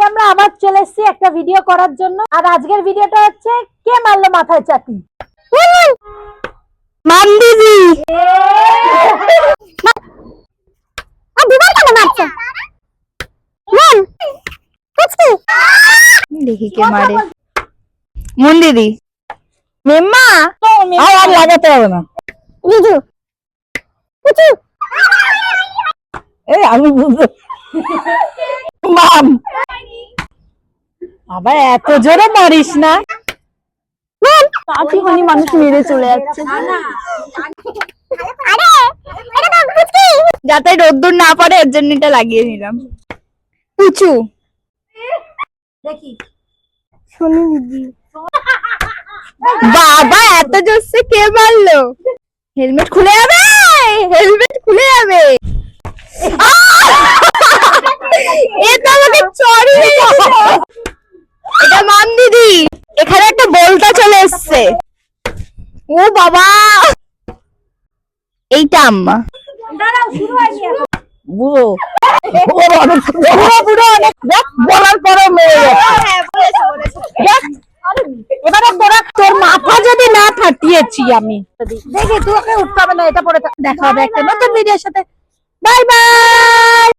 আজকে আমরা আবার চলে এসেছি একটা ভিডিও করার জন্য। আর আজকের ভিডিওটা হচ্ছে কে মারলো মাথায় মাম দিদি দেখি কে মারে। মন দিদি মেম্মা। আর আর লাগাতে হবে না। বিজু এই আমি বুঝতে মাম। আবার এত জোরে মারিস না। মানুষ মেরে চলে যাচ্ছে। যাতে রোদ্দুর না পড়ে এর জন্য এটা লাগিয়ে নিলাম পুচু। দেখি। শোনি দিদি। বাবা এত জোরসে কে মারলো? হেলমেট খুলে যাবে? হেলমেট খুলে যাবে? এ তো আমাকে চড়ি এটা মাম দিদি এখানে একটা বলটা চলে এসছে ও বাবা! এইটা আম্মা। বুড়ো অনেক বুড়ো। বুড়ো অনেক দেখ বলার পরে মেরে যাচ্ছে। হ্যাঁ এবারে তোরা তোর মাথা যদি না ফাটিয়েছি আমি। দেখি তুই উঠতে হবে না এটা পরে দেখা হবে একটা নতুন ভিডিওর সাথে। Bye bye!